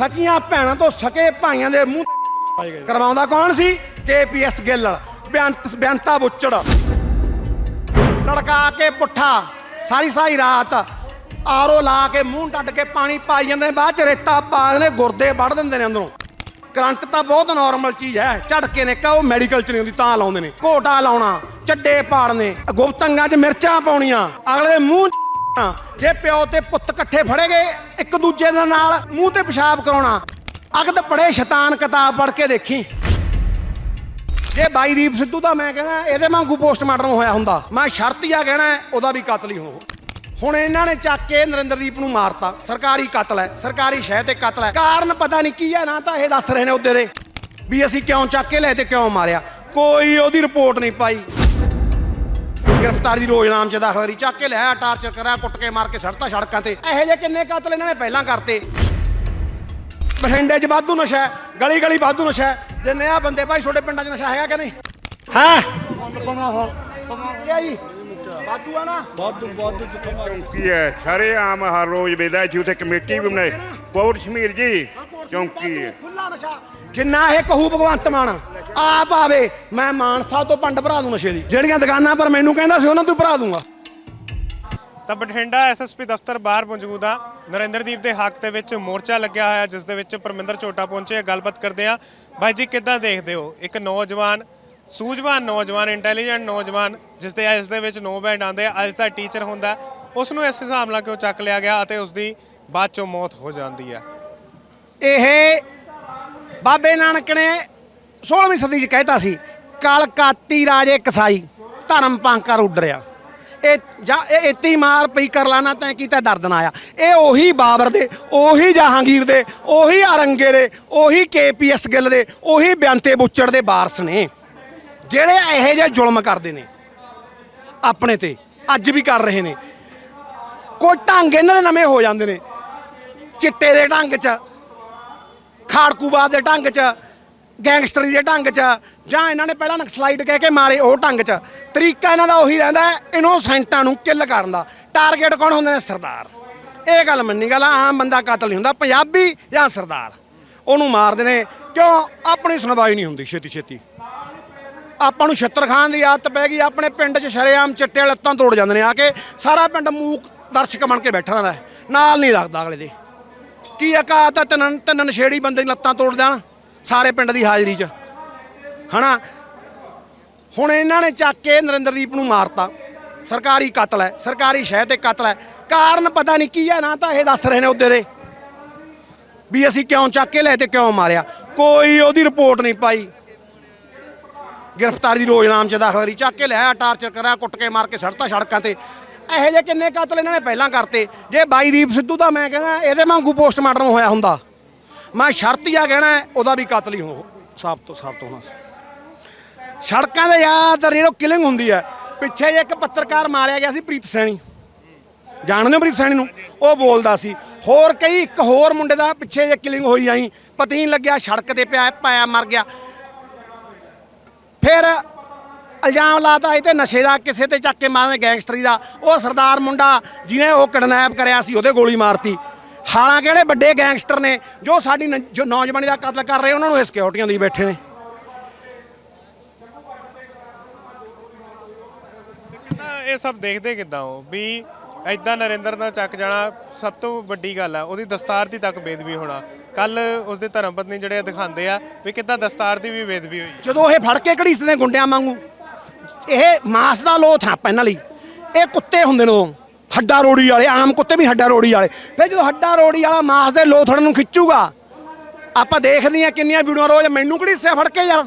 ਸਕੀਆਂ ਭੈਣਾਂ ਤੋਂ ਸਕੇ ਭਾਈਆਂ ਦੇ ਮੂੰਹ ਕਰਵਾਉਂਦਾ ਕੌਣ ਸੀ? ਕੇਪੀਐਸ ਗਿੱਲ, ਬੇਅੰਤ ਬੇਅੰਤਾ ਬੁੱਚੜ। ਲੜਕਾ ਕੇ ਪੁੱਠਾ, ਸਾਰੀ ਸਾਰੀ ਰਾਤ ਆਰੋ ਲਾ ਕੇ ਮੂੰਹ ਟੱਡ ਕੇ ਪਾਣੀ ਪਾਈ ਜਾਂਦੇ ਨੇ, ਬਾਅਦ ਚ ਰੇਤਾ ਪਾ ਦਿੰਦੇ ਨੇ, ਗੁਰਦੇ ਵੱਢ ਦਿੰਦੇ ਨੇ ਅੰਦਰੋਂ। ਕਰੰਟ ਤਾਂ ਬਹੁਤ ਨਾਰਮਲ ਚੀਜ਼ ਹੈ, ਝਟਕੇ ਨੇ ਕਹੋ ਮੈਡੀਕਲ ਚ ਨਹੀਂ ਹੁੰਦੀ, ਤਾਂ ਲਾਉਂਦੇ ਨੇ। ਘੋਟਾ ਲਾਉਣਾ, ਚੱਡੇ ਪਾੜਨੇ ਗੁਪਤੰਗਾਂ 'ਚ ਮਿਰਚਾਂ ਪਾਉਣੀਆਂ, ਅਗਲੇ ਮੂੰਹ 'ਚ ਜੇ ਪਿਓ ਤੇ ਪੁੱਤ ਇਕੱਠੇ ਫੜੇ ਗਏ ਇੱਕ ਦੂਜੇ ਦੇ ਨਾਲ ਮੂੰਹ ਤੇ ਪਿਸ਼ਾਬ ਕਰਾਉਣਾ। ਅਗਦ ਪੜੇ ਸ਼ੈਤਾਨ ਕਿਤਾਬ ਪੜ੍ਹ ਕੇ ਦੇਖੀ। ਜੇ ਬਾਈ ਦੀਪ ਸਿੱਧੂ ਦਾ ਮੈਂ ਕਹਿੰਦਾ, ਇਹਦੇ ਵਾਂਗੂ ਪੋਸਟਮਾਰਟਮ ਹੋਇਆ ਹੁੰਦਾ। ਮੈਂ ਸ਼ਰਤੀਆ ਕਹਿਣਾ, ਉਹਦਾ ਵੀ ਕਤਲ ਹੀ ਹੋ ਹੁਣ ਇਹਨਾਂ ਨੇ ਚੱਕ ਕੇ ਨਰਿੰਦਰਦੀਪ ਨੂੰ ਮਾਰਤਾ। ਸਰਕਾਰੀ ਕਤਲ ਹੈ, ਸਰਕਾਰੀ ਸ਼ਹਿ ਤੇ ਕਤਲ ਹੈ। ਕਾਰਨ ਪਤਾ ਨਹੀਂ ਕੀ ਹੈ, ਨਾ ਤਾਂ ਇਹ ਦੱਸ ਰਹੇ ਨੇ ਉਹਦੇ ਦੇ। ਵੀ ਅਸੀਂ ਕਿਉਂ ਚੱਕ ਕੇ ਲੈ ਤੇ ਕਿਉਂ ਮਾਰਿਆ? ਕੋਈ ਉਹਦੀ ਰਿਪੋਰਟ ਨਹੀਂ ਪਾਈ। ਗ੍ਰਿਫਤਾਰੀ ਦੀ ਰੋਜ਼ਨਾਮ ਚ ਦਾਖਲ ਕਰੀ ਚੱਕ ਕੇ ਲਿਆ ਟਾਰਚਰ ਕਰਿਆ ਕੁੱਟ ਕੇ ਮਾਰ ਕੇ ਸੜਤਾ ਸੜਕਾਂ ਤੇ। ਇਹੋ ਜਿਹੇ ਕਿੰਨੇ ਕਤਲ ਇਹਨਾਂ ਨੇ ਪਹਿਲਾਂ ਕਰਤੇ? ਬਠਿੰਡੇ 'ਚ ਵਾਧੂ ਨਸ਼ਾ ਹੈ ਗਲੀ ਗਲੀ ਵਾਧੂ ਨਸ਼ਾ ਹੈ। ਜਿੰਨੇ ਆ ਬੰਦੇ ਭਾਈ ਤੁਹਾਡੇ ਪਿੰਡਾਂ 'ਚ ਨਸ਼ਾ ਹੈਗਾ ਕਿ ਨਹੀਂ? ਹੈ? ਕਿਆ ਜੀ? ਵਾਧੂ ਆ ਨਾ। ਵਾਧੂ ਵਾਧੂ ਜਿੱਥੋਂ ਮਰਜ਼ੀ। ਚੌਂਕੀ ਹੈ ਸਾਰੇ ਆਮ ਹਰ ਰੋਜ਼ ਵੇਦਾ ਜੀ ਉੱਥੇ ਕਮੇਟੀ ਵੀ ਬਣਾਈ। ਕੋਟ ਸ਼ਮੀਰ ਜੀ ਚੌਂਕੀ ਹੈ। ਖੁੱਲਾ ਨਸ਼ਾ। ਜਿੰਨਾ ਇਹ ਕਹੂ ਭਗਵੰਤ ਮਾਨ ਆਪ ਆਵੇ। ਮੈਂ ਮਾਨਸਾ ਤੋਂ ਪੰਡ ਭਰਾ ਦੂੰ ਨਸ਼ੇ ਦੀ। ਜਿਹੜੀਆਂ ਦੁਕਾਨਾਂ ਪਰ ਮੈਨੂੰ ਕਹਿੰਦਾ ਸੀ ਉਹਨਾਂ ਤੋਂ ਭਰਾ ਦੂੰਗਾ। ਤਾਂ ਬਠਿੰਡਾ ਐਸਐਸਪੀ ਦਫ਼ਤਰ ਬਾਹਰ ਮੌਜੂਦ ਆ। ਨਰਿੰਦਰਦੀਪ ਦੇ ਹੱਕ ਦੇ ਵਿੱਚ ਮੋਰਚਾ ਲੱਗਿਆ ਹੋਇਆ ਜਿਸ ਦੇ ਵਿੱਚ ਪਰਮਿੰਦਰ ਝੋਟਾ ਪਹੁੰਚੇ ਗੱਲਬਾਤ ਕਰਦੇ ਆ। ਭਾਈ ਜੀ ਕਿੱਦਾਂ ਦੇਖਦੇ ਹੋ? ਇੱਕ ਨੌਜਵਾਨ ਸੂਝਵਾਨ ਨੌਜਵਾਨ ਇੰਟੈਲੀਜੈਂਟ ਨੌਜਵਾਨ ਜਿਸ ਦੇ ਇਸ ਦੇ ਵਿੱਚ ਨੋ ਬੈਂਡ ਆਉਂਦੇ ਆ। ਅੱਜ ਦਾ ਟੀਚਰ ਹੁੰਦਾ। ਉਸ ਨੂੰ ਇਸ ਹਿਸਾਬ ਨਾਲ ਕਿਉਂ ਚੱਕ ਲਿਆ ਗਿਆ ਅਤੇ ਉਸ ਦੀ ਬਾਅਦ ਚੋਂ ਮੌਤ ਹੋ ਜਾਂਦੀ ਹੈ ਇਹ ਬਾਬੇ ਨਾਨਕ ਨੇ 16ਵੀਂ ਸਦੀ 'ਚ ਕਹਿਤਾ ਸੀ ਕਲਕਾਤੀ ਰਾਜੇ ਕਸਾਈ, ਧਰਮ ਪਾਂਕਰ ਉੱਡਰਿਆ। ਇਹ ਜਾਂ ਇਹ ਇੱਤੀ ਮਾਰ ਪਈ ਕਰ ਲਾਣਾ ਤੈਂ ਕੀਤਾ ਦਰਦ ਨਾ ਆਇਆ। ਇਹ ਉਹੀ ਬਾਬਰ ਦੇ, ਉਹੀ ਜਹਾਂਗੀਰ ਦੇ, ਉਹੀ ਔਰੰਗੇ ਦੇ, ਉਹੀ ਕੇਪੀਐਸ ਗਿੱਲ ਦੇ, ਉਹੀ ਬਿਆੰਤੇ ਬੁੱਚੜ ਦੇ ਵਾਰਸ ਨੇ, ਜਿਹੜੇ ਇਹੋ ਜਿਹੇ ਜ਼ੁਲਮ ਕਰਦੇ ਨੇ, ਆਪਣੇ ਤੇ, ਅੱਜ ਵੀ ਕਰ ਰਹੇ ਨੇ। ਕੋਈ ਢੰਗ ਇਹਨਾਂ ਦੇ ਨਵੇਂ ਹੋ ਜਾਂਦੇ ਨੇ। ਚਿੱਟੇ ਦੇ ਢੰਗ 'ਚ, ਖਾੜਕੂਬਾਦ ਦੇ ਢੰਗ 'ਚ ਗੈਂਗਸਟਰੀ ਦੇ ਢੰਗ 'ਚ, ਜਾਂ ਇਹਨਾਂ ਨੇ ਪਹਿਲਾਂ ਨਕਸਲਾਈਟ ਕਹਿ ਕੇ ਮਾਰੇ ਉਹ ਢੰਗ 'ਚ। ਤਰੀਕਾ ਇਹਨਾਂ ਦਾ ਉਹੀ ਰਹਿੰਦਾ ਹੈ, ਇਨੋਸੈਂਟਾਂ ਨੂੰ ਕਿੱਲ ਕਰਨ ਦਾ। ਟਾਰਗੇਟ ਕੌਣ ਹੁੰਦੇ ਨੇ? ਸਰਦਾਰ। ਇਹ ਗੱਲ ਮੰਨੀ ਗੱਲ ਆਮ ਬੰਦਾ ਕਾਤਲ ਨਹੀਂ ਹੁੰਦਾ, ਪੰਜਾਬੀ ਜਾਂ ਸਰਦਾਰ। ਉਹਨੂੰ ਮਾਰਦੇ ਨੇ, ਕਿਉਂ? ਆਪਣੀ ਸੁਣਵਾਈ ਨਹੀਂ ਹੁੰਦੀ ਛੇਤੀ ਛੇਤੀ। ਆਪਾਂ ਨੂੰ ਛੱਤਰ ਖਾਨ ਦੀ ਆਦਤ ਪੈ ਗਈ, ਆਪਣੇ ਪਿੰਡ 'ਚ ਸ਼ਰੇਆਮ ਚਿੱਟੇ ਲੱਤਾਂ ਤੋੜ ਜਾਂਦੇ ਨੇ ਆ ਕੇ, ਸਾਰਾ ਪਿੰਡ ਮੂਕ ਦਰਸ਼ਕ ਬਣ ਕੇ ਬੈਠਾ ਰਹਿੰਦਾ ਨਾਲ ਨਹੀਂ ਲੱਗਦਾ ਅਗਲੇ ਦੇ। ਕੀ ਅਕਾਤ ਆ ਤਿੰਨ ਤਿੰਨ ਨਸ਼ੇੜੀ ਬੰਦੇ ਲੱਤਾਂ ਤੋੜ ਦੇਣ ਸਾਰੇ ਪਿੰਡ ਦੀ ਹਾਜ਼ਰੀ 'ਚ। ਹਨਾ? ਹੁਣ ਇਹਨਾਂ ਨੇ ਚੱਕ ਕੇ ਨਰਿੰਦਰਦੀਪ ਨੂੰ ਮਾਰਤਾ। ਸਰਕਾਰੀ ਕਤਲ ਹੈ, ਸਰਕਾਰੀ ਸ਼ਹਿ ਤੇ ਕਤਲ ਹੈ। ਕਾਰਨ ਪਤਾ ਨਹੀਂ ਕੀ ਹੈ, ਨਾ ਤਾਂ ਇਹ ਦੱਸ ਰਹੇ ਨੇ ਉਹਦੇ ਦੇ। ਵੀ ਅਸੀਂ ਕਿਉਂ ਚੱਕ ਕੇ ਲੈ ਤੇ ਕਿਉਂ ਮਾਰਿਆ? ਕੋਈ ਉਹਦੀ ਰਿਪੋਰਟ ਨਹੀਂ ਪਾਈ। ਗ੍ਰਿਫਤਾਰੀ ਦੀ ਰੋਜ਼ਨਾਮ ਚ ਦਾਖਲ ਕਰੀ। ਚੱਕ ਕੇ ਲਿਆ ਟਾਰਚਰ ਕਰਿਆ, ਕੁੱਟ ਕੇ ਮਾਰ ਕੇ ਸੜਤਾ ਸੜਕਾਂ ਤੇ। ਇਹੋ ਜਿਹੇ ਕਿੰਨੇ ਕਤਲ ਇਹਨਾਂ ਨੇ ਪਹਿਲਾਂ ਕਰਤੇ? ਜੇ ਬਾਈ ਦੀਪ ਸਿੱਧੂ ਦਾ ਮੈਂ ਕਹਿੰਦਾ, ਇਹਦੇ ਵਾਂਗੂ ਪੋਸਟਮਾਰਟਮ ਹੋਇਆ ਹੁੰਦਾ। ਮੈਂ ਸ਼ਰਤੀਆ ਕਹਿਣਾ ਉਹਦਾ ਵੀ ਕਤਲ ਹੀ ਹੋ ਸਭ ਤੋਂ ਸਭ ਤੋਂ ਹੋਣਾ ਸੀ। ਸੜਕਾਂ ਦੇ ਯਾਦ ਰੇੜੋ ਕਿਲਿੰਗ ਹੁੰਦੀ ਹੈ, ਪਿੱਛੇ ਜੇ ਇੱਕ ਪੱਤਰਕਾਰ ਮਾਰਿਆ ਗਿਆ ਸੀ ਪ੍ਰੀਤ ਸੈਣੀ। ਜਾਣਦੇ ਹੋ ਪ੍ਰੀਤ ਸੈਣੀ ਨੂੰ? ਉਹ ਬੋਲਦਾ ਸੀ, ਹੋਰ ਕਈ ਇੱਕ ਹੋਰ ਮੁੰਡੇ ਦਾ ਪਿੱਛੇ ਜੇ ਕਿਲਿੰਗ ਹੋਈ ਆਈ, ਪਤਾ ਨਹੀਂ ਲੱਗਿਆ, ਸੜਕ ਤੇ ਪਿਆ, ਪਾਇਆ ਮਰ ਗਿਆ। ਫਿਰ ਇਲਜ਼ਾਮ ਲਾਤਾ ਇਹ ਤੇ ਨਸ਼ੇ ਦਾ, ਕਿਸੇ ਤੇ ਚੱਕ ਕੇ ਮਾਰਨੇ ਗੈਂਗਸਟਰੀ ਦਾ। ਉਹ ਸਰਦਾਰ ਮੁੰਡਾ, ਜਿਹਨੇ ਉਹ ਕਿਡਨੈਪ ਕਰਿਆ ਸੀ, ਉਹਦੇ ਗੋਲੀ ਮਾਰਤੀ। ਹਾਲਾਂਕਿ ਜਿਹੜੇ ਵੱਡੇ ਗੈਂਗਸਟਰ ਨੇ ਜੋ ਸਾਡੀ ਨ- ਜੋ ਨੌਜਵਾਨੀ ਦਾ ਕਤਲ ਕਰ ਰਹੇ ਉਹਨਾਂ ਨੂੰ ਇਹ ਸਿਕਿਉਰਟੀਆਂ ਲਈ ਬੈਠੇ ਨੇ। ਕਿੱਦਾਂ ਇਹ ਸਭ ਦੇਖਦੇ ਕਿੱਦਾਂ ਹੋ? ਵੀ ਐਦਾਂ ਨਰਿੰਦਰ ਦਾ ਚੱਕ ਜਾਣਾ ਸਭ ਤੋਂ ਵੱਡੀ ਗੱਲ ਆ ਉਹਦੀ ਦਸਤਾਰ ਦੀ ਤੱਕ ਬੇਦਬੀ ਹੋਣਾ। ਕੱਲ ਉਸਦੇ ਧਰਮ ਪਤਨੀ ਜਿਹੜੇ ਦਿਖਾਉਂਦੇ ਆ ਵੀ ਕਿੱਦਾਂ ਦਸਤਾਰ ਦੀ ਵੀ ਬੇਦਬੀ ਹੋਈ ਜਦੋਂ ਇਹ ਫੜ ਕੇ ਘੜੀਸਦੇ ਨੇ ਗੁੰਡਿਆਂ ਵਾਂਗੂ? ਇਹ ਮਾਸ ਦਾ ਲੋਥ ਆ ਇਹਨਾਂ ਲਈ। ਇਹ ਕੁੱਤੇ ਹੁੰਦੇ ਨੇ ਉਹ। ਹੱਡਾ ਰੋੜੀ ਵਾਲੇ ਆਮ ਕੁੱਤੇ ਵੀ ਹੱਡਾ ਰੋੜੀ ਵਾਲੇ। ਫਿਰ ਜਦੋਂ ਹੱਡਾ ਰੋੜੀ ਵਾਲਾ ਮਾਸ ਦੇ ਲੋਥੜ ਨੂੰ ਖਿੱਚੂਗਾ ਆਪਾਂ ਦੇਖਦੇ ਆ ਕਿੰਨੀਆਂ ਵੀਡੀਓ ਰੋਜ਼ ਮੈਨੂੰ ਘੜੀਸਿਆ ਫੜ ਕੇ ਯਾਰ।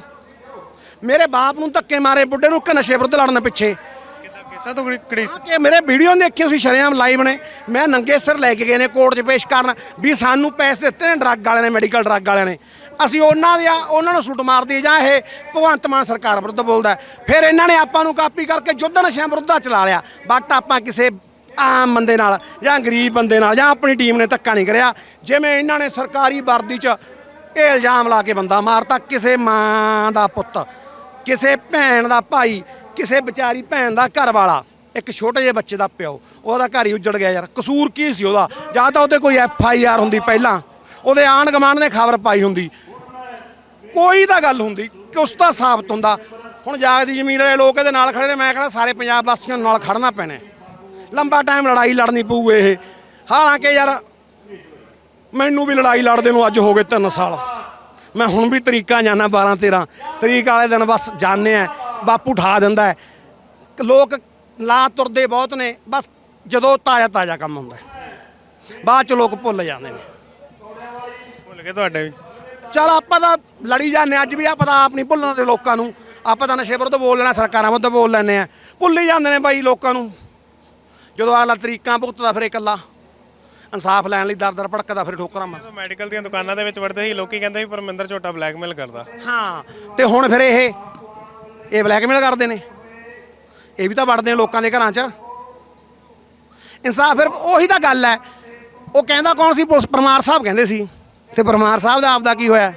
ਮੇਰੇ ਬਾਪ ਨੂੰ ਧੱਕੇ ਮਾਰੇ ਬੁੱਢੇ ਨੂੰ ਨਸ਼ੇ ਵਿਰੁੱਧ ਲੜਨ ਪਿੱਛੇ। ਕਿੱਦਾਂ ਕਿਸਾ ਤੋਂ ਕੜੀ ਕਿ ਮੇਰੇ ਵੀਡੀਓ ਦੇਖੇ ਸੀ ਸ਼ਰੇਆਮ ਲਾਈਵ ਨੇ। ਮੈਂ ਨੰਗੇ ਸਿਰ ਲੈ ਕੇ ਗਏ ਨੇ ਕੋਰਟ 'ਚ ਪੇਸ਼ ਕਰਨ ਵੀ ਸਾਨੂੰ ਪੈਸੇ ਦਿੱਤੇ ਨੇ ਡਰੱਗ ਵਾਲਿਆਂ ਨੇ ਮੈਡੀਕਲ ਡਰੱਗ ਵਾਲਿਆਂ ਨੇ। ਅਸੀਂ ਉਹਨਾਂ ਦੇ ਉਹਨਾਂ ਨੂੰ ਸੁੱਟ ਮਾਰਦੀ ਜਾਂ ਇਹ ਭਗਵੰਤ ਮਾਨ ਸਰਕਾਰ ਵਿਰੁੱਧ ਬੋਲਦਾ। ਫਿਰ ਇਹਨਾਂ ਨੇ ਆਪਾਂ ਨੂੰ ਕਾਪੀ ਕਰਕੇ ਯੁੱਧ ਨਸ਼ਿਆਂ ਵਿਰੁੱਧ ਚਲਾ ਲਿਆ। ਬਟ ਆਪਾਂ ਕਿਸੇ ਆਮ ਬੰਦੇ ਨਾਲ ਜਾਂ ਗਰੀਬ ਬੰਦੇ ਨਾਲ ਜਾਂ ਆਪਣੀ ਟੀਮ ਨੇ ਧੱਕਾ ਨਹੀਂ ਕਰਿਆ। ਜਿਵੇਂ ਇਹਨਾਂ ਨੇ ਸਰਕਾਰੀ ਵਰਦੀ 'ਚ ਇਹ ਇਲਜ਼ਾਮ ਲਾ ਕੇ ਬੰਦਾ ਮਾਰਤਾ ਕਿਸੇ ਮਾਂ ਦਾ ਪੁੱਤ, ਕਿਸੇ ਭੈਣ ਦਾ ਭਾਈ, ਕਿਸੇ ਵਿਚਾਰੀ ਭੈਣ ਦਾ ਘਰ ਵਾਲਾ ਇੱਕ ਛੋਟੇ ਜਿਹੇ ਬੱਚੇ ਦਾ ਪਿਓ, ਉਹਦਾ ਘਰ ਹੀ ਉੱਜੜ ਗਿਆ ਯਾਰ। ਕਸੂਰ ਕੀ ਸੀ ਉਹਦਾ? ਜਾਂ ਤਾਂ ਉਹਦੇ ਕੋਈ ਐਫ ਆਈ ਆਰ ਹੁੰਦੀ ਪਹਿਲਾਂ, ਉਹਦੇ ਆਣ ਗਮਾਨ ਨੇ ਖਬਰ ਪਾਈ ਹੁੰਦੀ। ਕੋਈ ਤਾਂ ਗੱਲ ਹੁੰਦੀ, ਕਿ ਉਸ ਦਾ ਸਾਬਤ ਹੁੰਦਾ। ਹੁਣ ਜਾਗਦੀ ਜ਼ਮੀਨ ਵਾਲੇ ਲੋਕ ਇਹਦੇ ਨਾਲ ਖੜੇ ਨੇ, ਮੈਂ ਕਹਿੰਦਾ ਸਾਰੇ ਪੰਜਾਬ ਵਾਸੀਆਂ ਨੂੰ ਨਾਲ ਖੜਨਾ ਪੈਣਾ। ਲੰਬਾ ਟਾਈਮ ਲੜਾਈ ਲੜਨੀ ਪਊ ਇਹ। ਹਾਲਾਂਕਿ ਯਾਰ ਮੈਨੂੰ ਵੀ ਲੜਾਈ ਲੜਦੇ ਨੂੰ ਅੱਜ ਹੋ ਗਏ 3 ਸਾਲ। ਮੈਂ ਹੁਣ ਵੀ ਤਰੀਕਾਂ ਜਾਣਾ 12 13 ਤਰੀਕ ਵਾਲੇ ਦਿਨ ਬਸ ਜਾਣੇ ਆ ਬਾਪੂ ਠਾ ਦਿੰਦਾ ਹੈ। ਲੋਕ ਲਾ ਤੁਰਦੇ ਬਹੁਤ ਨੇ ਬਸ ਜਦੋਂ ਤਾਜ਼ਾ ਤਾਜ਼ਾ ਕੰਮ ਹੁੰਦਾ। ਬਾਅਦ ਚ ਲੋਕ ਭੁੱਲ ਜਾਂਦੇ ਨੇ। ਭੁੱਲ ਗਏ ਤੁਹਾਡੇ ਵੀ। ਚਲ ਆਪਾਂ ਤਾਂ ਲੜੀ ਜਾਂਦੇ ਅੱਜ ਵੀ ਆਪਾਂ ਤਾਂ ਆਪ ਨਹੀਂ ਭੁੱਲਣ ਦੇ ਲੋਕਾਂ ਨੂੰ। ਆਪਾਂ ਤਾਂ ਨਸ਼ੇ ਵਿਰੁੱਧ ਬੋਲ ਲੈਣਾ ਸਰਕਾਰਾਂ ਵਿਰੁੱਧ ਬੋਲ ਲੈਂਦੇ ਆ ਭੁੱਲ ਜਾਂਦੇ ਨੇ ਬਾਈ ਲੋਕਾਂ ਨੂੰ। ਜਦੋਂ ਅਗਲਾ ਤਰੀਕਾਂ ਭੁਗਤਦਾ ਫਿਰ ਇਕੱਲਾ। ਇਨਸਾਫ ਲੈਣ ਲਈ ਦਰ ਦਰ ਭੜਕਦਾ ਫਿਰ ਠੋਕਰਾਂ ਮਾਰ ਜਦੋਂ ਮੈਡੀਕਲ ਦੀਆਂ ਦੁਕਾਨਾਂ ਦੇ ਵਿੱਚ ਵੜਦੇ ਸੀ ਲੋਕੀ ਕਹਿੰਦੇ ਸੀ ਪਰਮਿੰਦਰ ਝੋਟਾ ਬਲੈਕਮੇਲ ਕਰਦਾ। ਹਾਂ ਤੇ ਹੁਣ ਫਿਰ ਇਹ ਇਹ ਬਲੈਕਮੇਲ ਕਰਦੇ ਨੇ। ਇਹ ਵੀ ਤਾਂ ਵੜਦੇ ਨੇ ਲੋਕਾਂ ਦੇ ਘਰਾਂ 'ਚ। ਇਨਸਾਫ ਫਿਰ ਉਹੀ ਤਾਂ ਗੱਲ ਹੈ। ਉਹ ਕਹਿੰਦਾ ਕੌਣ ਸੀ? ਪੁਲਿਸ ਪਰਮਾਰ ਸਾਹਿਬ ਕਹਿੰਦੇ ਸੀ। ਤੇ ਪਰਮਾਰ ਸਾਹਿਬ ਦਾ ਆਪਦਾ ਕੀ ਹੋਇਆ?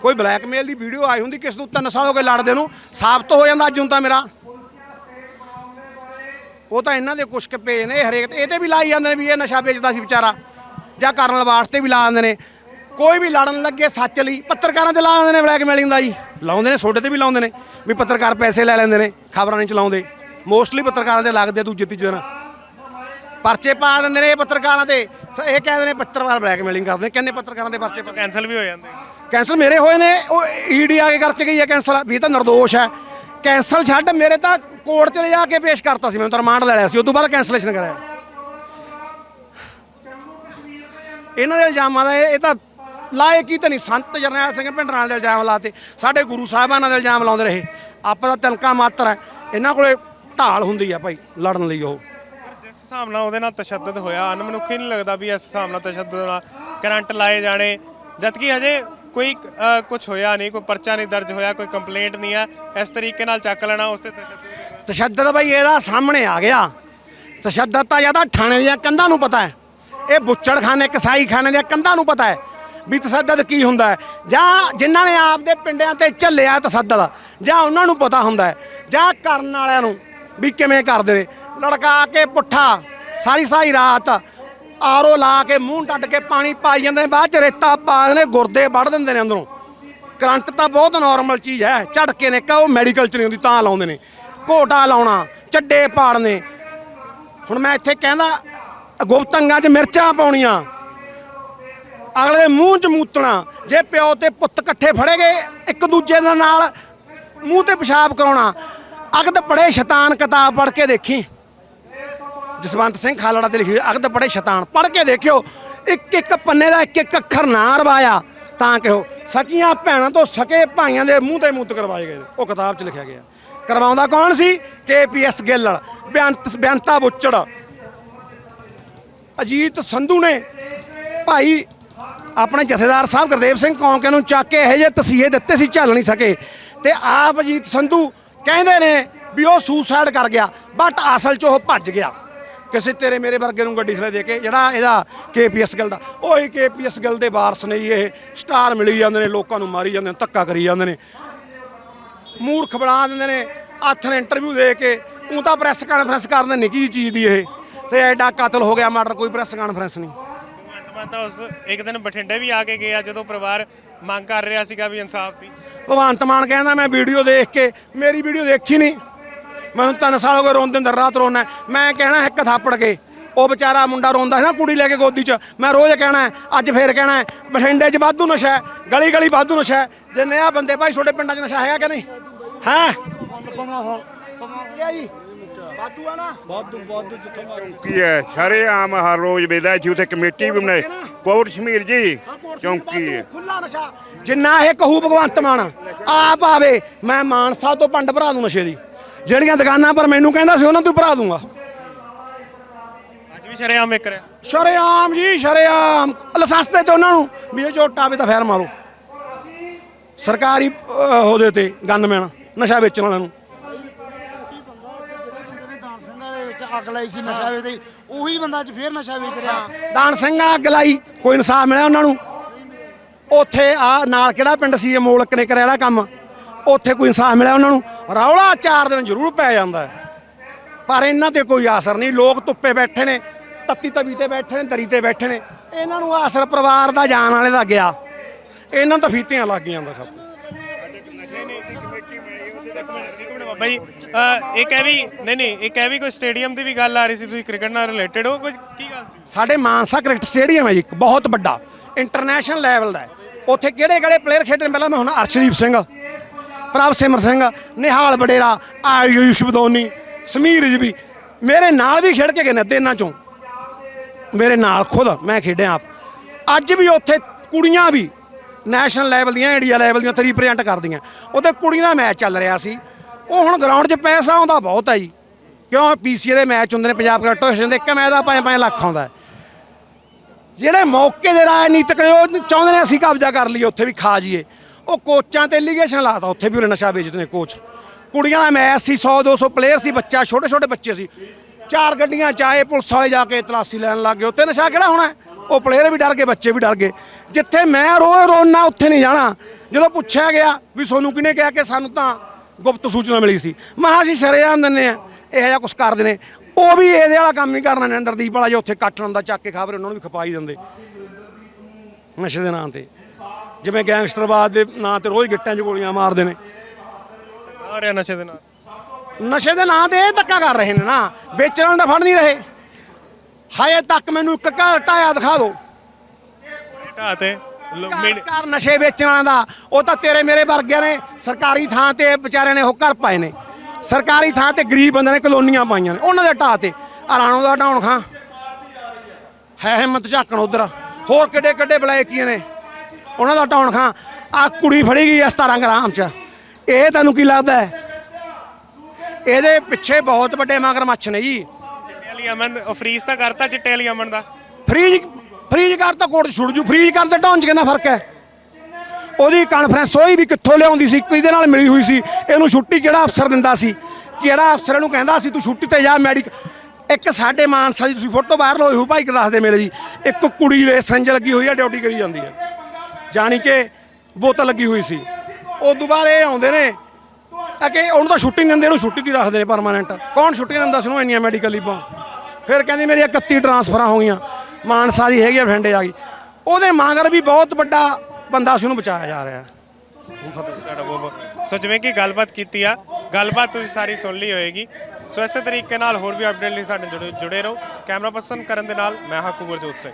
ਕੋਈ ਬਲੈਕਮੇਲ ਦੀ ਵੀਡੀਓ ਆਈ ਹੁੰਦੀ ਕਿਸ ਨੂੰ ਤਿੰਨ ਸਾਲ ਹੋ ਗਏ ਲੜਦੇ ਨੂੰ ਸਾਬਤ ਹੋ ਜਾਂਦਾ ਅੱਜ ਹੁਣ ਤਾਂ ਮੇਰਾ। ਉਹ ਤਾਂ ਇਹਨਾਂ ਦੇ ਕੁਛ ਕੁ ਪੇਜ ਨੇ ਹਰੇਕ ਇਹ ਤੇ ਵੀ ਲਾਈ ਜਾਂਦੇ ਨੇ ਵੀ ਇਹ ਨਸ਼ਾ ਵੇਚਦਾ ਸੀ ਵਿਚਾਰਾ। ਜਾਂ ਕਰਨ ਵਾਸਤੇ ਵੀ ਲਾ ਦਿੰਦੇ ਨੇ। ਕੋਈ ਵੀ ਲੜਨ ਲੱਗੇ ਸੱਚ ਲਈ ਪੱਤਰਕਾਰਾਂ ਤੇ ਲਾ ਦਿੰਦੇ ਨੇ ਬਲੈਕਮੇਲਿੰਗ ਦਾ ਜੀ। ਲਾਉਂਦੇ ਨੇ ਛੋਟੇ ਤੇ ਵੀ ਲਾਉਂਦੇ ਨੇ। ਵੀ ਪੱਤਰਕਾਰ ਪੈਸੇ ਲੈ ਲੈਂਦੇ ਨੇ ਖਬਰਾਂ ਨਹੀਂ ਚਲਾਉਂਦੇ। ਮੋਸਟਲੀ ਪੱਤਰਕਾਰਾਂ ਤੇ ਲੱਗਦੇ ਆ ਦੂਜੇ ਤੀਜੇ ਦਿਨ। ਪਰਚੇ ਪਾ ਦਿੰਦੇ ਨੇ ਇਹ ਪੱਤਰਕਾਰਾਂ ਤੇ। ਸ- ਇਹ ਕਹਿੰਦੇ ਨੇ ਪੱਤਰਕਾਰ ਬਲੈਕਮੇਲਿੰਗ ਕਰਦੇ ਨੇ। ਕਹਿੰਦੇ ਪੱਤਰਕਾਰਾਂ ਦੇ ਪਰਚੇ ਪਾ- ਕੈਨਸਲ ਵੀ ਹੋ ਜਾਂਦੇ ਕੈਂਸਲ ਮੇਰੇ ਹੋਏ ਨੇ ਉਹ ਈਡੀ ਆ ਕੇ ਕਰਕੇ ਗਈ ਹੈ ਕੈਂਸਲ ਵੀ ਇਹ ਤਾਂ ਨਿਰਦੋਸ਼ ਹੈ। ਕੈਂਸਲ ਛੱਡ ਮੇਰੇ ਤਾਂ ਕੋਰਟ 'ਚ ਲਿਜਾ ਕੇ ਪੇਸ਼ ਕਰਤਾ ਸੀ ਮੈਨੂੰ ਤਾਂ ਰਿਮਾਂਡ ਲੈ ਲਿਆ ਸੀ ਉਸ ਤੋਂ ਬਾਅਦ ਕੈਂਸਲੇਸ਼ਨ ਕਰਾਇਆ। ਇਹਨਾਂ ਦੇ ਇਲਜ਼ਾਮਾਂ ਦਾ ਇਹ ਇਹ ਤਾਂ ਲਾਇਕ ਹੀ ਤਾਂ ਨਹੀਂ। ਸੰਤ ਜਰਨੈਲ ਸਿੰਘ ਭਿੰਡਰਾਂ ਦੇ ਇਲਜ਼ਾਮ ਲਾਤੇ। ਸਾਡੇ ਗੁਰੂ ਸਾਹਿਬਾਨਾਂ ਦੇ ਇਲਜ਼ਾਮ ਲਾਉਂਦੇ ਰਹੇ। ਆਪਾਂ ਦਾ ਤਿਲਕਾ ਮਾਤਰ ਹੈ ਇਹਨਾਂ ਕੋਲੇ ਢਾਲ ਹੁੰਦੀ ਆ ਭਾਈ, ਲੜਨ ਲਈ ਉਹ। ਜਿਸ ਹਿਸਾਬ ਨਾਲ ਉਹਦੇ ਨਾਲ ਤਸ਼ੱਦਦ ਹੋਇਆ ਅਨਮਨੁੱਖੀ ਨਹੀਂ ਲੱਗਦਾ ਵੀ ਇਸ ਹਿਸਾਬ ਨਾਲ ਤਸ਼ੱਦਦ ਨਾਲ ਕਰੰਟ ਲਾਏ ਜਾਣੇ। ਜਦਕਿ ਹਜੇ ਕੋਈ ਕੁਝ ਹੋਇਆ ਨਹੀਂ, ਕੋਈ ਪਰਚਾ ਨਹੀਂ ਦਰਜ ਹੋਇਆ, ਕੋਈ ਕੰਪਲੇਂਟ ਨਹੀਂ ਹੈ ਇਸ ਤਰੀਕੇ ਨਾਲ ਚੱਕ ਲੈਣਾ, ਉਸ ਤੇ ਤਸ਼ੱਦਦ ਤਸ਼ੱਦਦ ਬਈ ਇਹਦਾ ਸਾਹਮਣੇ ਆ ਗਿਆ। ਤਸ਼ੱਦਦ ਤਾਂ ਜਾਂ ਤਾਂ ਥਾਣੇ ਦੀਆਂ ਕੰਧਾਂ ਨੂੰ ਪਤਾ ਹੈ। ਇਹ ਬੁੱਚੜਖਾਨੇ ਕਸਾਈ ਖਾਨੇ ਦੀਆਂ ਕੰਧਾਂ ਨੂੰ ਪਤਾ ਹੈ ਵੀ ਤਸ਼ੱਦਦ ਕੀ ਹੁੰਦਾ ਹੈ। ਜਾਂ ਜਿਨ੍ਹਾਂ ਨੇ ਆਪਦੇ ਪਿੰਡਾਂ ਤੇ ਝੱਲਿਆ ਤਸ਼ੱਦਦ, ਜਾਂ ਉਹਨਾਂ ਨੂੰ ਪਤਾ ਹੁੰਦਾ ਹੈ। ਜਾਂ ਕਰਨ ਵਾਲਿਆਂ ਨੂੰ ਵੀ ਕਿਵੇਂ ਕਰਦੇ ਨੇ। ਲੜਕਾ ਕੇ ਪੁੱਠਾ, ਸਾਰੀ ਸਾਰੀ ਰਾਤ ਆਰੋ ਲਾ ਕੇ ਮੂੰਹ ਟੱਡ ਕੇ ਪਾਣੀ ਪਾਈ ਜਾਂਦੇ ਨੇ, ਬਾਅਦ ਚ ਰੇਤਾ ਪਾ ਦਿੰਦੇ ਨੇ, ਗੁਰਦੇ ਵੱਢ ਦਿੰਦੇ ਨੇ ਅੰਦਰੋਂ। ਕਰੰਟ ਤਾਂ ਬਹੁਤ ਨਾਰਮਲ ਚੀਜ਼ ਹੈ ਝੜਕੇ ਨੇ, ਕਹੋ ਮੈਡੀਕਲ ਚ ਨਹੀਂ ਹੁੰਦੀ, ਤਾਂ ਲਾਉਂਦੇ ਨੇ। ਘੋਟਾ ਲਾਉਣਾ, ਚੱਡੇ ਪਾੜਨੇ। ਹੁਣ ਮੈਂ ਇੱਥੇ ਕਹਿੰਦਾ, ਗੁਪਤੰਗਾਂ 'ਚ ਮਿਰਚਾਂ ਪਾਉਣੀਆਂ। ਅਗਲੇ ਦੇ ਮੂੰਹ 'ਚ ਮੂਤਣਾ। ਜੇ ਪਿਓ ਤੇ ਪੁੱਤ ਇਕੱਠੇ ਫੜੇ ਗਏ, ਇੱਕ ਦੂਜੇ ਦੇ ਨਾਲ ਮੂੰਹ ਤੇ ਪਿਸ਼ਾਬ ਕਰਾਉਣਾ। ਅਗਦ ਪੜੇ ਸ਼ੈਤਾਨ ਕਿਤਾਬ ਪੜ੍ਹ ਕੇ ਦੇਖੀ। ਜਸਵੰਤ ਸਿੰਘ ਖਾਲੜਾ ਤੇ ਲਿਖੀ ਹੋਈ ਅਗਦ ਪੜੇ ਸ਼ੈਤਾਨ ਪੜ੍ਹ ਕੇ ਦੇਖਿਓ। ਇੱਕ ਇੱਕ ਪੰਨੇ ਦਾ ਇੱਕ ਇੱਕ ਅੱਖਰ ਨਾ ਰਵਾਇਆ, ਤਾਂ ਕਿਹੋ, ਸਕੀਆਂ ਭੈਣਾਂ ਤੋਂ ਸਕੇ ਭਾਈਆਂ ਦੇ ਮੂੰਹ ਤੇ ਮੂਤ ਕਰਵਾਏ ਗਏ ਉਹ ਕਿਤਾਬ 'ਚ ਲਿਖਿਆ ਗਿਆ। ਕਰਵਾਉਂਦਾ ਕੌਣ ਸੀ? ਕੇਪੀਐਸ ਗਿੱਲ, ਬੇਅੰਤ, ਬੇਅੰਤਾ ਬੁੱਚੜ। ਅਜੀਤ ਸੰਧੂ ਨੇ ਭਾਈ ਆਪਣੇ ਜਥੇਦਾਰ ਸਾਹਿਬ ਗੁਰਦੇਵ ਸਿੰਘ ਕੌਂਕੇ ਨੂੰ ਚੱਕ ਕੇ ਇਹੋ ਜਿਹੇ ਤਸੀਹੇ ਦਿੱਤੇ ਸੀ, ਝੱਲ ਨਹੀਂ ਸਕੇ। ਤੇ ਆਪ ਅਜੀਤ ਸੰਧੂ ਕਹਿੰਦੇ ਨੇ ਵੀ ਉਹ ਸੁਸਾਈਡ ਕਰ ਗਿਆ ਬਟ ਅਸਲ 'ਚ ਉਹ ਭੱਜ ਗਿਆ। ਕਿਸੇ ਤੇਰੇ ਮੇਰੇ ਵਰਗੇ ਨੂੰ ਗੱਡੀ ਥਲੇ ਦੇ ਕੇ, ਜਿਹੜਾ ਇਹਦਾ ਕੇਪੀਐਸ ਗਿੱਲ ਦਾ। ਉਹ ਹੀ ਕੇਪੀਐਸ ਗਿੱਲ ਦੇ ਵਾਰਸ ਨੇ ਜੀ ਇਹ। ਸਟਾਰ ਮਿਲੀ ਜਾਂਦੇ ਨੇ, ਲੋਕਾਂ ਨੂੰ ਮਾਰੀ ਜਾਂਦੇ ਨੇ, ਧੱਕਾ ਕਰੀ ਜਾਂਦੇ ਨੇ। ਮੂਰਖ ਬਣਾ ਦਿੰਦੇ ਨੇ ਹੱਥ ਨੇ ਇੰਟਰਵਿਊ ਦੇ ਕੇ ਉਹ ਤਾਂ ਪ੍ਰੈਸ ਕਾਨਫਰੰਸ ਕਰਨ ਨਿੱਕੀ ਚੀਜ਼ ਦੀ ਇਹ। ਤੇ ਐਡਾ ਕਤਲ ਹੋ ਗਿਆ ਮਰਡਰ ਕੋਈ ਪ੍ਰੈਸ ਕਾਨਫਰੰਸ ਨਹੀਂ। ਭਗਵੰਤ ਮਾਨ ਤਾਂ ਉਸ ਇੱਕ ਦਿਨ ਬਠਿੰਡੇ ਵੀ ਆ ਕੇ ਗਿਆ ਜਦੋਂ ਪਰਿਵਾਰ ਮੰਗ ਕਰ ਰਿਹਾ ਸੀਗਾ ਵੀ ਇਨਸਾਫ ਦੀ। ਭਗਵੰਤ ਮਾਨ ਕਹਿੰਦਾ ਮੈਂ ਵੀਡੀਓ ਦੇਖ ਕੇ ਮੇਰੀ ਵੀਡੀਓ ਦੇਖੀ ਨਹੀਂ। ਮੈਨੂੰ ਤਿੰਨ ਸਾਲ ਹੋ ਗਏ ਰੋਂਦੇ ਦਿਨ ਰਾਤ ਰੋਣਾ ਮੈਂ ਕਹਿਣਾ ਇੱਕ ਥਾਪੜ ਕੇ ਉਹ ਵਿਚਾਰਾ ਮੁੰਡਾ ਰੋਂਦਾ ਸੀ ਨਾ ਕੁੜੀ ਲੈ ਕੇ ਗੋਦੀ 'ਚ। ਮੈਂ ਰੋਜ਼ ਕਹਿਣਾ ਹੈ, ਅੱਜ ਫੇਰ ਕਹਿਣਾ ਹੈ, ਬਠਿੰਡੇ 'ਚ ਵਾਧੂ ਨਸ਼ਾ ਹੈ ਗਲੀ ਗਲੀ ਵਾਧੂ ਨਸ਼ਾ ਹੈ। ਜਿੰਨੇ ਆ ਬੰਦੇ ਭਾਈ ਤੁਹਾਡੇ ਪਿੰਡਾਂ 'ਚ ਨਸ਼ਾ ਹੈਗਾ ਕਿ ਨਹੀਂ? ਹੈ? ਜੀ ਵਾਧੂ ਆ ਨਾ। ਵਾਧੂ ਵਾਧੂ ਜਿੱਥੋਂ ਮਰਜ਼ੀ ਚੌਂਕੀ ਹੈ ਸਾਰੇ ਆਮ ਹਰ ਰੋਜ਼ ਵੇਦਾ ਸੀ ਉੱਥੇ ਕਮੇਟੀ ਵੀ ਬਣਾਈ। ਕੋਟ ਸ਼ਮੀਰ ਜੀ ਚੌਂਕੀ ਹੈ। ਖੁੱਲਾ ਨਸ਼ਾ। ਜਿੰਨਾ ਇਹ ਕਹੂ ਭਗਵੰਤ ਮਾਨ ਆਪ ਆਵੇ ਮੈਂ ਮਾਨਸਾ ਤੋਂ ਪੰਡ ਭਰਾ ਦੂੰ ਨਸ਼ੇ ਦੀ। ਜਿਹੜੀਆਂ ਦੁਕਾਨਾਂ ਪਰ ਮੈਨੂੰ ਕਹਿੰਦਾ ਸੀ ਉਹਨਾਂ ਤੋਂ ਭਰਾ ਦੂੰਗਾ। ਵੀ ਸ਼ਰੇਆਮ ਵਿਕ ਰਿਹਾ। ਸ਼ਰੇਆਮ ਜੀ ਸ਼ਰੇਆਮ। ਲਾਇਸੈਂਸ ਦੇ ਤੇ ਉਹਨਾਂ ਨੂੰ। ਵੀ ਇਹ ਝੋਟਾ ਵੀ ਤਾਂ ਫੇਰ ਮਾਰੋ। ਸਰਕਾਰੀ ਅਹ, ਉਹਦੇ ਤੇ ਗਨਮੈਨ ਨਸ਼ਾ ਵੇਚਣ ਵਾਲਿਆਂ ਨੂੰ। ਵਾਲੇ ਵਿੱਚ ਅੱਗ ਲਾਈ ਸੀ ਨਸ਼ਾ ਵੇਚਦੇ ਉਹੀ ਬੰਦਾ ਅੱਜ ਫੇਰ ਨਸ਼ਾ ਵੇਚ ਰਿਹਾ ਦਾਨ ਸਿੰਘਾਂ ਅੱਗ ਲਾਈ ਕੋਈ ਇਨਸਾਫ ਮਿਲਿਆ ਉਹਨਾਂ ਨੂੰ? ਉੱਥੇ ਆ ਨਾਲ ਕਿਹੜਾ ਪਿੰਡ ਸੀ ਇਹ ਮੋਲਕ ਨੇ ਕਰਿਆ ਜਿਹੜਾ ਕੰਮ? ਉੱਥੇ ਕੋਈ ਇਨਸਾਫ ਮਿਲਿਆ ਉਹਨਾਂ ਨੂੰ? ਰੌਲਾ ਚਾਰ ਦਿਨ ਜ਼ਰੂਰ ਪੈ ਜਾਂਦਾ ਹੈ। ਪਰ ਇਹਨਾਂ ਤੇ ਕੋਈ ਅਸਰ ਨਹੀਂ। ਲੋਕ ਧੁੱਪੇ ਬੈਠੇ ਨੇ। ਤੱਤੀ ਤਵੀ ਤੇ ਬੈਠੇ ਨੇ ਦਰੀ ਤੇ ਬੈਠੇ ਨੇ। ਇਹਨਾਂ ਨੂੰ ਆਸਰ ਪਰਿਵਾਰ ਦਾ ਜਾਣ ਵਾਲੇ ਦਾ ਗਿਆ। ਇਹਨਾਂ ਨੂੰ ਤਾਂ ਫੀਤੀਆਂ ਲੱਗ ਗਈਆਂ ਦਾ ਖੱਪ ਬਾਬਾ ਜੀ ਅ, ਇੱਕ ਇਹ ਵੀ ਨਹੀਂ ਨਹੀਂ ਇਹ ਵੀ ਕੋਈ ਸਟੇਡੀਅਮ ਦੀ ਵੀ ਗੱਲ ਆ ਰਹੀ ਸੀ ਤੁਸੀਂ ਕ੍ਰਿਕਟ ਨਾਲ ਰਿਲੇਟਡ ਹੋ? ਕੋਈ ਕੀ ਗੱਲ ਸੀ? ਸਾਡੇ ਮਾਨਸਾ ਕ੍ਰਿਕਟ ਸਟੇਡੀਅਮ ਹੈ ਜੀ ਇੱਕ ਬਹੁਤ ਵੱਡਾ ਇੰਟਰਨੈਸ਼ਨਲ ਲੈਵਲ ਦਾ ਹੈ। ਉੱਥੇ ਕਿਹੜੇ ਕਿਹੜੇ ਪਲੇਅਰ ਖੇਡਣ ਪਹਿਲਾਂ ਮੈਂ ਹੁਣ ਅਰਸ਼ਦੀਪ ਸਿੰਘ ਪ੍ਰਭ ਸਿਮਰ ਸਿੰਘ ਨਿਹਾਲ ਬਡੇਰਾ ਆਯੂਸ਼ ਬਦੋਨੀ ਸਮੀਰ ਮੇਰੇ ਨਾਲ ਵੀ ਖੇਡ ਕੇ ਗਏ ਨੇ ਤਿੰਨਾਂ ਚੋਂ। ਮੇਰੇ ਨਾਲ ਖੁਦ, ਮੈਂ ਖੇਡਿਆ ਆਪ। ਅੱਜ ਵੀ ਉੱਥੇ ਕੁੜੀਆਂ ਵੀ ਨੈਸ਼ਨਲ ਲੈਵਲ ਦੀਆਂ ਇੰਡੀਆ ਲੈਵਲ ਦੀਆਂ ਉੱਥੇ ਰਿਪਰੈਜ਼ੈਂਟ ਕਰਦੀਆਂ। ਉੱਥੇ ਕੁੜੀਆਂ ਦਾ ਮੈਚ ਚੱਲ ਰਿਹਾ ਸੀ। ਉਹ ਹੁਣ ਗਰਾਊਂਡ 'ਚ ਪੈਸਾ ਆਉਂਦਾ ਬਹੁਤ ਹੈ ਜੀ। ਕਿਉਂ? ਪੀਸੀਏ ਦੇ ਮੈਚ ਹੁੰਦੇ ਨੇ, ਪੰਜਾਬ ਕ੍ਰਿਕਟ ਐਸੋਸੀਏਸ਼ਨ ਦੇ, ਇੱਕ ਮੈਚ ਦਾ 5-5 ਲੱਖ ਆਉਂਦਾ। ਜਿਹੜੇ ਮੌਕੇ ਦੇ ਰਾਜਨੀਤਿਕ ਨੇ, ਉਹ ਚਾਹੁੰਦੇ ਨੇ ਅਸੀਂ ਕਬਜ਼ਾ ਕਰ ਲਈਏ, ਉੱਥੇ ਵੀ ਖਾ ਜਾਈਏ। ਉਹ ਕੋਚਾਂ ਤੇ ਐਲੀਗੇਸ਼ਨ ਲਾਤਾ, ਉੱਥੇ ਵੀ ਉਹ ਨਸ਼ਾ ਵੇਚਦੇ ਨੇ ਕੋਚ ਕੁੜੀਆਂ ਦਾ ਮੈਚ ਸੀ 100 200 ਪਲੇਅਰ ਸੀ, ਬੱਚਾ ਛੋਟੇ ਛੋਟੇ ਬੱਚੇ ਸੀ। ਚਾਰ ਗੱਡੀਆਂ ਚਾਏ ਪੁਲਿਸ ਵਾਲੇ ਜਾ ਕੇ ਤਲਾਸ਼ੀ ਲੈਣ ਲੱਗ ਗਏ। ਉੱਥੇ ਨਸ਼ਾ ਕਿਹੜਾ ਹੋਣਾ? ਉਹ ਪਲੇਅਰ ਵੀ ਡਰ ਗਏ, ਬੱਚੇ ਵੀ ਡਰ ਗਏ। ਜਿੱਥੇ ਮੈਂ ਰੋਏ ਰੋਣਾ ਉੱਥੇ ਨਹੀਂ ਜਾਣਾ। ਜਦੋਂ ਪੁੱਛਿਆ ਗਿਆ ਵੀ ਸੋਨੂੰ ਕਿਹਨੇ ਕਿਹਾ ਕਿ ਸਾਨੂੰ ਤਾਂ ਗੁਪਤ ਸੂਚਨਾ ਮਿਲੀ ਸੀ। ਮਹਾਂ ਅਸੀਂ ਸ਼ਰੇਆਮ ਦਿੰਦੇ ਆ ਇਹੋ ਜਿਹਾ ਕੁਝ ਕਰਦੇ ਨੇ। ਉਹ ਵੀ ਇਹਦੇ ਵਾਲਾ ਕੰਮ ਹੀ ਕਰਨਾ ਨੇ, ਅੰਦਰਦੀਪ ਵਾਲਾ, ਜੇ ਉੱਥੇ ਕੱਟ ਲੰਦਾ, ਚੱਕ ਕੇ ਖਬਰ ਉਹਨਾਂ ਨੂੰ ਵੀ ਖਪਾਈ ਦਿੰਦੇ। ਨਸ਼ੇ ਦੇ ਨਾਂ ਤੇ। ਜਿਵੇਂ ਗੈਂਗਸਟਰਵਾਦ ਦੇ ਨਾਂ ਤੇ ਰੋਜ਼ ਗਿੱਟਾਂ 'ਚ ਗੋਲੀਆਂ ਮਾਰਦੇ ਨੇ। ਆ ਰਿਹਾ ਨਸ਼ੇ ਦੇ ਨਾਲ ਨਸ਼ੇ ਦੇ ਨਾਂ ਤੇ ਇਹ ਧੱਕਾ ਕਰ ਰਹੇ ਨੇ ਨਾ। ਵੇਚਣ ਦਾ ਫੜ ਨਹੀਂ ਰਹੇ। ਹਾਏ ਤੱਕ ਮੈਨੂੰ ਇੱਕ ਘਰ ਢਾਇਆ ਦਿਖਾ ਦਿਓ। ਢਾਹ ਤੇ ਲੋ- ਘਰ ਮੀਡ- ਘਰ ਨਸ਼ੇ ਵੇਚਣ ਵਾਲਿਆਂ ਦਾ ਉਹ ਤਾਂ ਤੇਰੇ ਮੇਰੇ ਵਰਗਿਆਂ ਨੇ ਸਰਕਾਰੀ ਥਾਂ ਤੇ ਵਿਚਾਰਿਆਂ ਨੇ ਉਹ ਘਰ ਪਾਏ ਨੇ। ਸਰਕਾਰੀ ਥਾਂ ਤੇ ਗਰੀਬ ਬੰਦੇ ਨੇ ਕਲੋਨੀਆਂ ਪਾਈਆਂ ਨੇ ਉਹਨਾਂ ਦੇ ਢਾਹ ਤੇ। ਆਰਾਣੋ ਦਾ ਢਾਉਣ ਖਾਂ। ਹੈ ਹਿੰਮਤ ਝਾਕਣ ਉਧਰ। ਹੋਰ ਕਿੱਡੇ ਕਿੱਡੇ ਬਲਾਏ ਕੀ ਨੇ। ਉਹਨਾਂ ਦਾ ਢਾਉਣ ਖਾਂ। ਆ ਕੁੜੀ ਫੜੀ ਗਈ ਆ 17 ਗ੍ਰਾਮ ਚ। ਇਹ ਤੈਨੂੰ ਕੀ ਲੱਗਦਾ ਹੈ? ਇਹਦੇ ਪਿੱਛੇ ਬਹੁਤ ਵੱਡੇ ਮਗਰਮੱਛ ਨੇ ਜੀ। ਚਿੱਟੇ ਵਾਲੀ ਅਮਨ ਉਹ ਫਰੀਜ਼ ਤਾਂ ਕਰਤਾ ਚਿੱਟੇ ਵਾਲੀ ਅਮਨ ਦਾ। ਫ੍ਰੀਜ ਫ੍ਰੀਜ ਕਰ ਤਾਂ ਕੋਰਟ 'ਚ ਛੁੱਟ ਜੂ ਫ੍ਰੀਜ ਕਰ ਤੇ ਢਾਉਣ 'ਚ ਕਿੰਨਾ ਫ਼ਰਕ ਹੈ। ਉਹਦੀ ਕਾਨਫਰੰਸ ਹੋਈ ਵੀ ਕਿੱਥੋਂ ਲਿਆਉਂਦੀ ਸੀ ਕਿਹਦੇ ਨਾਲ ਮਿਲੀ ਹੋਈ ਸੀ ਇਹਨੂੰ ਛੁੱਟੀ ਕਿਹੜਾ ਅਫਸਰ ਦਿੰਦਾ ਸੀ ਕਿਹੜਾ ਅਫਸਰ ਇਹਨੂੰ ਕਹਿੰਦਾ ਸੀ ਤੂੰ ਛੁੱਟੀ ਤੇ ਜਾ ਮੈਡੀਕ ਇੱਕ ਸਾਡੇ ਮਾਨਸਾ ਦੀ ਤੁਸੀਂ ਫੋਟੋ ਵਾਇਰਲ ਹੋਈ ਹੋ ਭਾਈ ਦੱਸ ਦੇ ਮੇਰੇ ਜੀ ਇੱਕ ਕੁੜੀ ਦੇ ਸੰਜ ਲੱਗੀ ਹੋਈ ਹੈ ਡਿਊਟੀ ਕਰੀ ਜਾਂਦੀ ਹੈ। ਜਾਣੀ ਕਿ ਬੋਤਲ ਲੱਗੀ ਹੋਈ ਸੀ। ਬਾਅਦ ਇਹ ਆਉਂਦੇ ਨੇ ਅਕੇ ਉਹਨੂੰ ਤਾਂ ਛੁੱਟੀ ਨਹੀਂ ਦਿੰਦੇ, ਉਹਨੂੰ ਛੁੱਟੀ ਤੇ ਰੱਖਦੇ ਨੇ ਪਰਮਾਨੈਂਟ ਕੌਣ ਛੁੱਟੀ ਦਿੰਦਾ ਸੀ ਉਹਨੂੰ ਇੰਨੀਆਂ ਮੈਡੀਕਲ ਲੀਵਾਂ ਫਿਰ ਕਹਿੰਦੀ ਮੇਰੀ 31 ਟਰਾਂਸਫਰਾਂ ਹੋ ਗਈਆਂ। ਮਾਨਸਾ ਦੀ ਹੈਗੀ ਆ, ਬਠਿੰਡੇ ਆ ਗਈ। ਉਹਦੇ ਮਾਂਗਰ ਵੀ ਬਹੁਤ ਵੱਡਾ ਬੰਦਾ ਸੀ, ਉਹਨੂੰ ਬਚਾਇਆ ਜਾ ਰਿਹਾ। ਤੁਹਾਡਾ ਬਹੁਤ ਸੋ ਜਿਵੇਂ ਕਿ ਗੱਲਬਾਤ ਕੀਤੀ ਆ? ਗੱਲਬਾਤ ਤੁਸੀਂ ਸਾਰੀ ਸੁਣ ਲਈ ਹੋਏਗੀ। ਸੋ ਇਸੇ ਤਰੀਕੇ ਨਾਲ ਹੋਰ ਵੀ ਅਪਡੇਟ ਲਈ ਸਾਡੇ ਜੁੜੇ ਜੁੜੇ ਰਹੋ। ਕੈਮਰਾ ਪਰਸਨ ਕਰਨ ਦੇ ਨਾਲ ਮੈਂ ਹਾਂ ਕੁਵਰਜੋਤ ਸਿੰਘ।